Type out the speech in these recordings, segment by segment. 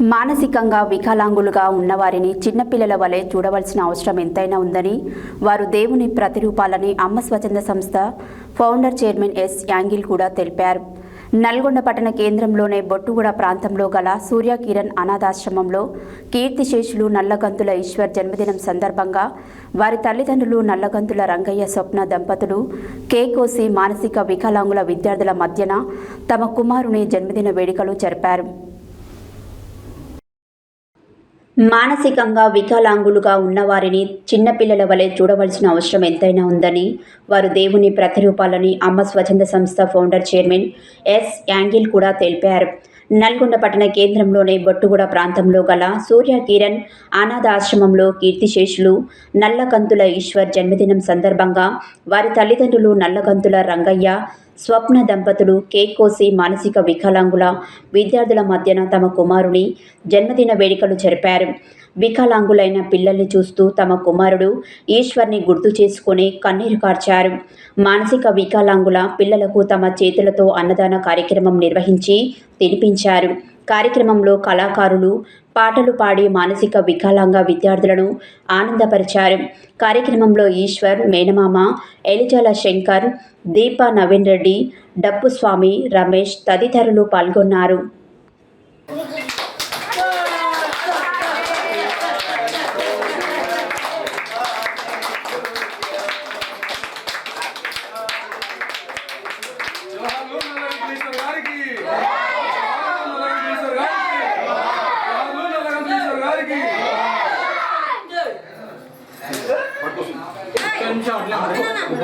మానసికంగా వికలాంగులుగా ఉన్నవారిని చిన్నపిల్లల వలె చూడవలసిన అవసరం ఎంతైనా ఉందని వారు దేవుని ప్రతిరూపాలని అమ్మ స్వచ్ఛంద సంస్థ ఫౌండర్ చైర్మన్ ఎస్ యాంగిల్ కూడా తెలిపారు. నల్గొండ పట్టణ కేంద్రంలోనే బొట్టుగూడ ప్రాంతంలో గల సూర్య కిరణ్ అనాథాశ్రమంలో కీర్తిశేషులు నల్లగంతుల ఈశ్వర్ జన్మదినం సందర్భంగా వారి తల్లిదండ్రులు నల్లగంతుల రంగయ్య స్వప్న దంపతులు కేక్ కోసి మానసిక వికలాంగుల విద్యార్థుల మధ్యన తమ కుమారుని జన్మదిన వేడుకలు జరిపారు. మానసికంగా వికలాంగులుగా ఉన్నవారిని చిన్నపిల్లల వలె చూడవలసిన అవసరం ఎంతైనా ఉందని వారు దేవుని ప్రతిరూపాలని అమ్మ స్వచ్ఛంద సంస్థ ఫౌండర్ చైర్మన్ ఎస్. యాంగిల్ కూడా తెలిపారు. నల్గొండ పట్టణ కేంద్రంలోని బొట్టుగూడ ప్రాంతంలో గల సూర్య కిరణ్ అనాథ ఆశ్రమంలో కీర్తిశేషులు నల్లకంతుల ఈశ్వర్ జన్మదినం సందర్భంగా వారి తల్లిదండ్రులు నల్లకంతుల రంగయ్య స్వప్న దంపతులు కేక్ కోసి మానసిక వికలాంగుల విద్యార్థుల మధ్యన తమ కుమారుని జన్మదిన వేడుకలు జరిపారు. వికలాంగులైన పిల్లల్ని చూస్తూ తమ కుమారుడు ఈశ్వర్ని గుర్తు చేసుకుని కన్నీరు కార్చారు. మానసిక వికలాంగుల పిల్లలకు తమ చేతులతో అన్నదాన కార్యక్రమం నిర్వహించి తినిపించారు. కార్యక్రమంలో కళాకారులు పాటలు పాడి మానసిక వికలాంగ విద్యార్థులను ఆనందపరిచారు. కార్యక్రమంలో ఈశ్వర్ మేనమామ ఎలిజాల శంకర్ దీప నవీన్ రెడ్డి డప్పు స్వామి రమేష్ తదితరులు పాల్గొన్నారు.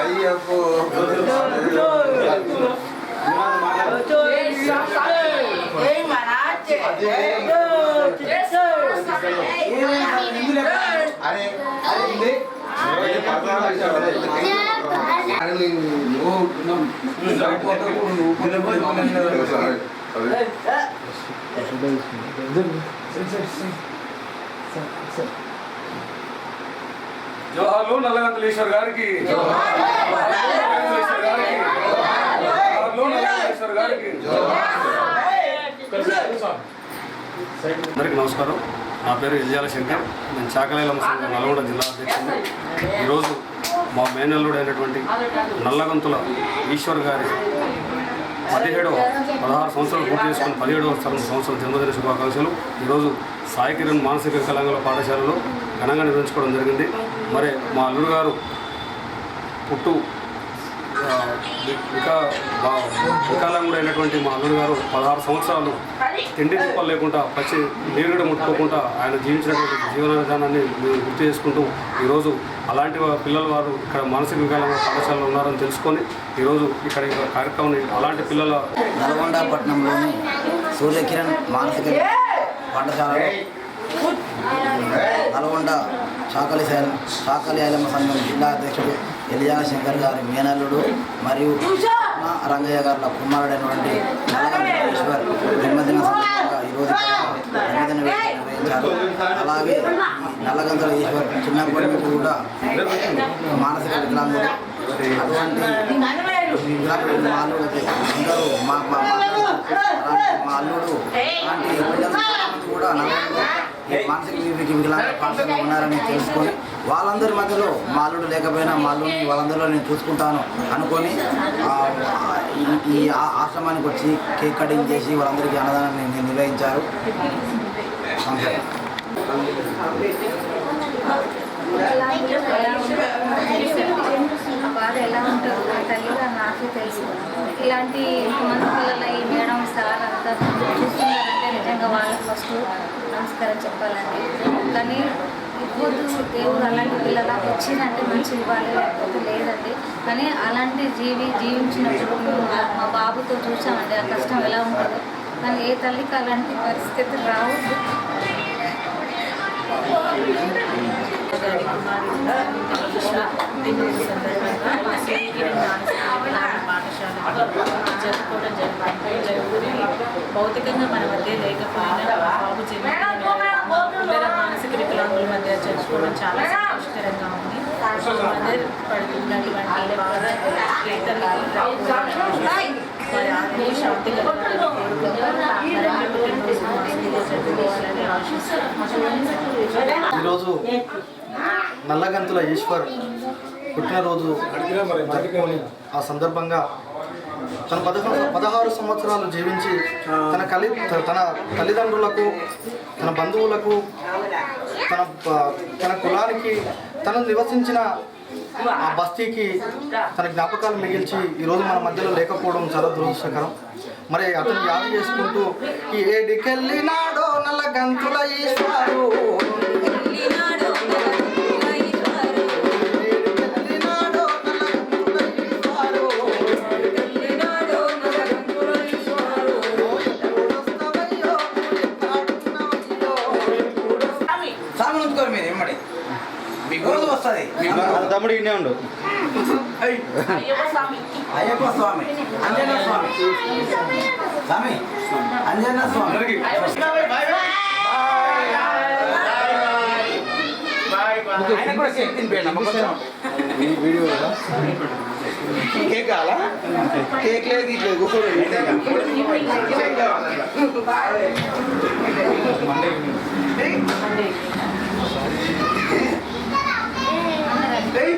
అయ్యప్పో అరే అరే ఇది అరే నువ్వు జవహర్లాల్ నల్లగంతలేశ్వర్ గారికి జవహర్లాల్ గారికి గారికి. అందరికీ నమస్కారం. నా పేరు ఎల్జాల శంకర్. నేను చాకలేలమ్మ సంఘం నల్గొండ జిల్లా అధ్యక్షుడు ఈరోజు మా మేనల్లుడు అయినటువంటి నల్లగంతుల ఈశ్వర్ గారి పదిహేడవ పదహారు సంవత్సరాలు పూర్తి చేసుకుని పదిహేడవ సంవత్సరం జన్మదిన శుభాకాంక్షలు. ఈరోజు సాయి కిరణ్ మానసిక వికలాంగుల పాఠశాలలో ఘనంగా నిర్వహించుకోవడం జరిగింది. మరి మా అల్లుడు గారు పుట్టు ఆ, వి- వికా బా- వికలాంగుడు అయినటువంటి మా అల్లుడు గారు పదహారు సంవత్సరాలు తిండి తిప్పలు లేకుండా పచ్చి నీరు కూడా ముట్టుకోకుండా ఆయన జీవించినటువంటి జీవన విధానాన్ని మేము గుర్తు చేసుకుంటూ ఈరోజు అలాంటి పిల్లల వారు ఇక్కడ మానసిక వికలాంగ పాఠశాలలో ఉన్నారని తెలుసుకొని ఈరోజు ఇక్కడ ఈ కార్యక్రమం అలాంటి పిల్లల నల్గొండ పట్టణంలోని సూర్యకిరణ్ మానసిక పాఠశాలలో నల్గొండ శాకలి శైల శాకలి ఐలమ్మ సంఘం జిల్లా అధ్యక్షుడు ఎలియా శంకర్ గారి మేనల్లుడు మరియు రంగయ్య గారుల కుమారుడైనటువంటి నల్లగొండ ఈశ్వర్ జన్మదిన సందర్భంగా ఈరోజు జన్మదిన నిర్వహించారు. అలాగే ఈ నల్లగంతుల ఈశ్వర్ చిన్నప్పటి నుంచి కూడా మానసిక వికలాంగుడు. అటువంటి అందరూ మా అల్లుడు అలాంటి కూడా నల్గొండలో ఈ మానసిక వికలాంగ వికలాంగ పాఠశాలలో ఉన్నారని తెలుసుకొని వాళ్ళందరి మధ్యలో మా అల్లుడు లేకపోయినా మా అల్లుడిని వాళ్ళందరిలో నేను చూసుకుంటాను అనుకొని ఆ, ఈ- ఆశ్రమానికి వచ్చి కేక్ కటింగ్ చేసి వాళ్ళందరికీ అన్నదానాన్ని నిర్వహించారు. బాధ ఎలా ఉంటుందో తల్లిగా నాకే తెలుసు. ఇలాంటి మంది ఫస్ట్ నమస్కారం చెప్పాలండి కానీ ఇవ్వద్దు దేవుడు అలాంటి పిల్లల వచ్చిందంటే మంచి ఇవ్వాలి లేకపోతే లేదండి కానీ అలాంటి జీవి జీవించినప్పుడు మా- బాబుతో చూసామండి ఆ కష్టం ఎలా ఉంటుందో కానీ ఏ తల్లికి అలాంటి పరిస్థితి రావద్దు పాఠశాల జరుపుకోవడం జరుగుతుంది జరుగుతుంది భౌతికంగా మన మధ్య లేకపోయినా జరుపుకోవడం చాలా సంతోషకరంగా ఉంది. మదర్ పడుతున్నటువంటి బాధ వారి ఆత్మీయ శాంతి ఈరోజు నల్లగంతుల ఈశ్వర్ పుట్టినరోజు జరుపుకొని ఆ సందర్భంగా తన పదహారు పదహారు సంవత్సరాలు జీవించి తన కలి తన తల్లిదండ్రులకు తన బంధువులకు తన తన కులానికి తను నివసించిన ఆ బస్తీకి తన జ్ఞాపకాలు మిగిల్చి ఈరోజు మన మధ్యలో లేకపోవడం చాలా దురదృష్టకరం. మరి అతను యాది చేసుకుంటూ ఏడికెళ్ళినాడో నల్ల గంతుల ఈశ్వరు వస్తుంది. తమ్ముడు ఇన్నే ఉండు. అయ్యప్ప స్వామి. అంజన స్వామి. స్వామి. అంజన స్వామి. కేక్ కావాలా? కేక్ లేదు ఇట్లా కూర్చోలేదు మండే. এই